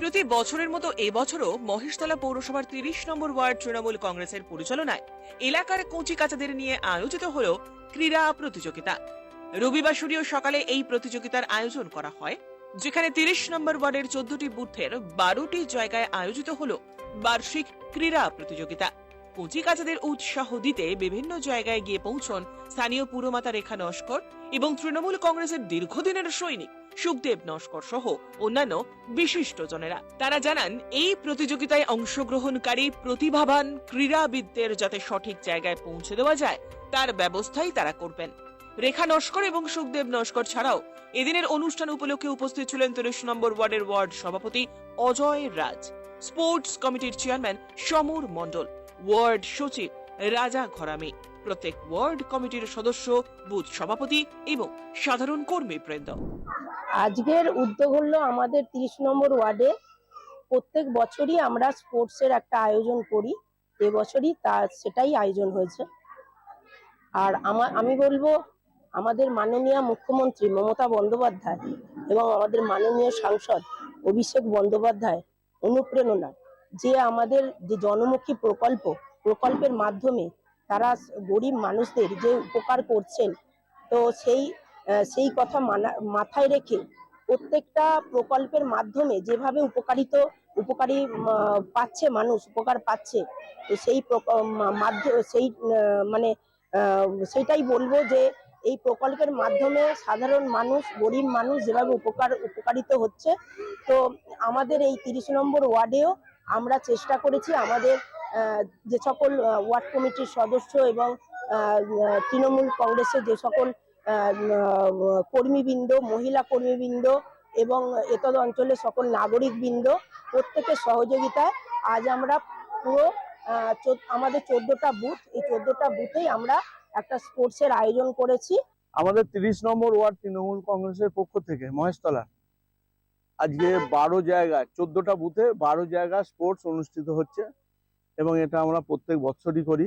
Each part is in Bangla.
প্রতি বছরের মতো এবছরও মহেশতলা পৌরসভার তিরিশ নম্বর ওয়ার্ড তৃণমূল কংগ্রেসের পরিচালনায় এলাকার কচি কাচাদের নিয়ে আয়োজিত হল ক্রীড়া প্রতিযোগিতা। রবিবার সূর্য সকালে এই প্রতিযোগিতার আয়োজন করা হয়, যেখানে তিরিশ নম্বর ওয়ার্ডের চোদ্দটি বুথের বারোটি জায়গায় আয়োজিত হল বার্ষিক ক্রীড়া প্রতিযোগিতা। কচি কাচাদের উৎসাহ দিতে বিভিন্ন জায়গায় গিয়ে পৌঁছন স্থানীয় পুরমাতা রেখা নস্কর এবং তৃণমূল কংগ্রেসের দীর্ঘদিনের সৈনিক সুখদেব নস্কর সহ অন্যান্য বিশিষ্টজনেরা। তারা জানান, এই প্রতিযোগিতায় অংশগ্রহণকারী প্রতিভাবান ক্রীড়াবিদদের যাতে সঠিক জায়গায় পৌঁছে দেওয়া যায়, তার ব্যবস্থাই তারা করবেন। রেখা নস্কর এবং সুখদেব নস্কর ছাড়াও এদিনের অনুষ্ঠান উপলক্ষে উপস্থিত ছিলেন তিরিশ নম্বর ওয়ার্ডের ওয়ার্ড সভাপতি অজয় রাজ। স্পোর্টস কমিটির চেয়ারম্যান সমর মণ্ডল। ওয়ার্ড সচিব রাজা ঘরামি। প্রত্যেক ওয়ার্ড কমিটির সদস্য, বুথ সভাপতি এবং সাধারণ কর্মী বৃন্দ। আজকের উদ্যোগ হলো আমাদের তিরিশ নম্বর ওয়ার্ডে প্রত্যেক বছরই আমরা স্পোর্টসের একটা আয়োজন করি। এবছরই তা, সেটাই আয়োজন হয়েছে। আর আমার আমি বলব আমাদের মাননীয় মুখ্যমন্ত্রী মমতা বন্দ্যোপাধ্যায় এবং আমাদের মাননীয় সাংসদ অভিষেক বন্দ্যোপাধ্যায় অনুপ্রেরণা। যে আমাদের যে জনমুখী প্রকল্প, প্রকল্পের মাধ্যমে তারা গরিব মানুষদের যে উপকার করছেন, তো সেই সেই কথা মানা- মাথায় রেখে প্রত্যেকটা প্রকল্পের মাধ্যমে যেভাবে উপকারিত, উপকারী পাচ্ছে মানুষ, উপকার পাচ্ছে, তো সেই মাধ্যমে সেই মানে সেটাই বলব যে এই প্রকল্পের মাধ্যমে সাধারণ মানুষ, গরিব মানুষ যেভাবে উপকার, উপকারিত হচ্ছে, তো আমাদের এই তিরিশ নম্বর ওয়ার্ডেও আমরা চেষ্টা করেছি আমাদের যে সকল ওয়ার্ড কমিটির সদস্য এবং তৃণমূল কংগ্রেসের যে সকল কর্মীবৃন্দ, মহিলা কর্মীবৃন্দ এবং এতদ অঞ্চলের সকল নাগরিকবৃন্দ, প্রত্যেকের সহযোগিতায় আজ আমরা পুরো আমাদের চোদ্দটা বুথ, এই চোদ্দটা বুথেই আমরা একটা স্পোর্টসের আয়োজন করেছি। আমাদের তিরিশ নম্বর ওয়ার্ড তৃণমূল কংগ্রেসের পক্ষ থেকে মহেশতলা। আজকে বারো জায়গায় চোদ্দটা বুথে বারো জায়গায় স্পোর্টস অনুষ্ঠিত হচ্ছে এবং এটা আমরা প্রত্যেক বছরই করি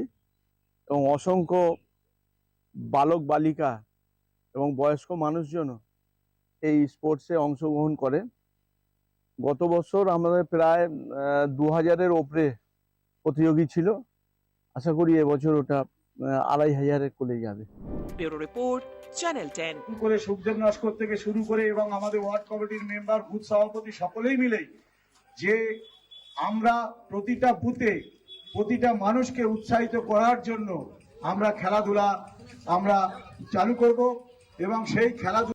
এবং অসংখ্য বালক বালিকা এবং বয়স্ক মানুষজনও এই স্পোর্টসে অংশগ্রহণ করে। গত বছর আমাদের প্রায় দু হাজারের ওপরে প্রতিযোগী ছিল। আশা করি এবছর ওটা আড়াই হাজারের কোলে যাবে। Bureau report channel ten. করে সুখদেব নস্কর থেকে শুরু করে এবং আমাদের ওয়ার্ড কমিটির মেম্বার বুথ সভাপতি সকলেই মিলে যে আমরা প্রতিটা বুথে প্রতিটা মানুষকে উৎসাহিত করার জন্য আমরা খেলাধুলা আমরা চালু করব এবং সেই খেলাধুলা